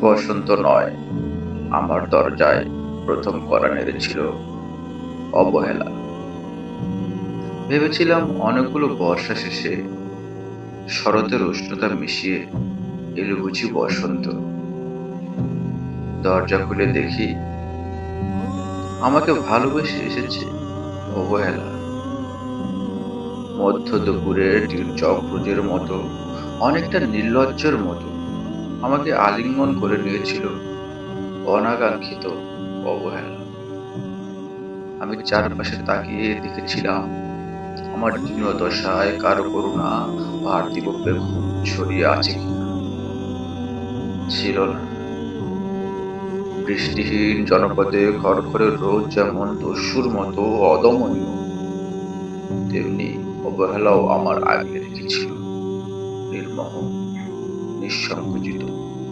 বসন্ত নয়, আমার দরজায় প্রথম করা নেড়েছিল অবহেলা। ভেবেছিলাম অনেকগুলো বর্ষা শেষে শরতের উষ্ণতা মিশিয়ে এলো বুঝি বসন্ত। দরজা খুলে দেখি আমাকে ভালোবেসে এসেছে অবহেলা। মধ্য দুপুরে চক্রজের মতো, অনেকটা নির্লজ্জের মতো। আমাকে আলিঙ্গন করে নিয়েছিল অনাকাঙ্ক্ষিত অবহেলা। আমি চারপাশে তাকিয়ে দেখেছিলাম, আমার দশায় কারও করুণা পার্থিব প্রেম ছড়িয়ে আছে কিনা। ছিল না। বৃষ্টিহীন জনপদে খড়খড়ে রোদ যেমন দস্যুর মতো অদমনীয়, তেমনি অবহেলাও আমার আগে রেখেছিল নির্মহ me chama de dor.